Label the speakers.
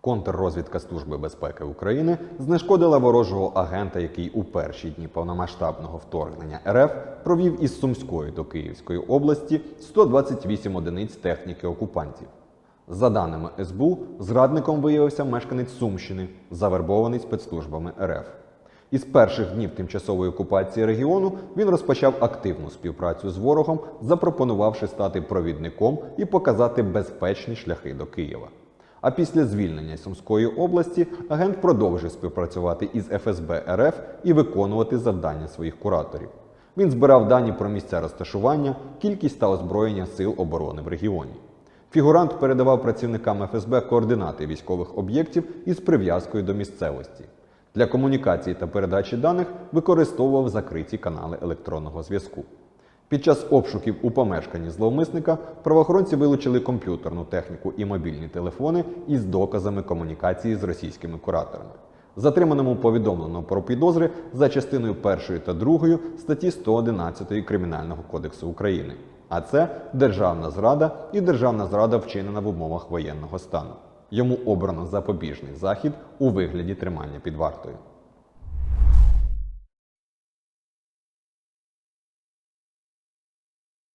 Speaker 1: Контррозвідка Служби безпеки України знешкодила ворожого агента, який у перші дні повномасштабного вторгнення РФ провів із Сумської до Київської області 128 одиниць техніки окупантів. За даними СБУ, зрадником виявився мешканець Сумщини, завербований спецслужбами РФ. Із перших днів тимчасової окупації регіону він розпочав активну співпрацю з ворогом, запропонувавши стати провідником і показати безпечні шляхи до Києва. А після звільнення Сумської області агент продовжив співпрацювати із ФСБ РФ і виконувати завдання своїх кураторів. Він збирав дані про місця розташування, кількість та озброєння сил оборони в регіоні. Фігурант передавав працівникам ФСБ координати військових об'єктів із прив'язкою до місцевості. Для комунікації та передачі даних використовував закриті канали електронного зв'язку. Під час обшуків у помешканні зловмисника правоохоронці вилучили комп'ютерну техніку і мобільні телефони із доказами комунікації з російськими кураторами. Затриманому повідомлено про підозри за частиною 1 та 2 статті 111 Кримінального кодексу України. А це державна зрада і державна зрада вчинена в умовах воєнного стану. Йому обрано запобіжний захід у вигляді тримання під вартою.